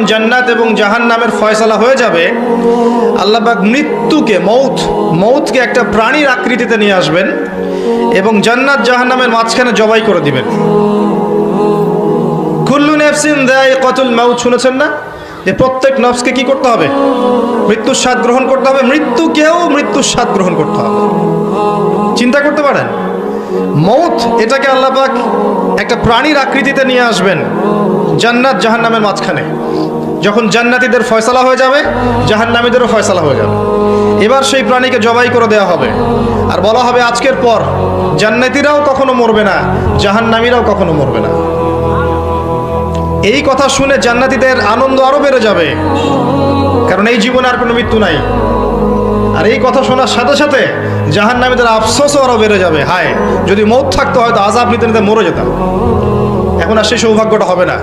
যখন জান্নাত এবং জাহান নামের ফয়সালা হয়ে যাবে আল্লাহবাক মৃত্যুকে, মৌত, মৌতকে একটা প্রাণীর আকৃতিতে নিয়ে আসবেন এবং জান্নাত জাহান নামের মাঝখানে জবাই করে দিবেন। কুল্লু নেফসিন দেয় কতুল মাউত, শুনেছেন না? যে প্রত্যেক নফসকে কি করতে হবে? মৃত্যুর স্বাদ গ্রহণ করতে হবে। মৃত্যুকেও মৃত্যুর স্বাদ গ্রহণ করতে হবে। চিন্তা করতে পারেন? মৌত এটাকে আল্লাহ পাক একটা প্রাণীর আকৃতিতে নিয়ে আসবেন জান্নাত জাহান্নামের মাঝখানে। যখন জান্নাতীদের ফয়সালা হয়ে যাবে, জাহান্নামীদেরও ফয়সালা হয়ে যাবে। এবার সেই প্রাণীকে জবাই করে দেওয়া হবে। আর বলা হবে, আজকের পর জান্নাতীরাও কখনো মরবে না, জাহান্নামীরাও কখনো মরবে না। এই কথা শুনে জান্নাতীদের আনন্দ আরও বেড়ে যাবে। কারণ এই জীবনে আর কোনো মৃত্যু নাই। আর এই কথা শোনার সাথে সাথে জাহান নামীদের আফসোসও আরও বেড়ে যাবে। হায়, যদি মৌত থাকতো হয়তো আজাব নিতে নিতে মরে যেতাম। এখন আর সেই সৌভাগ্যটা হবে না।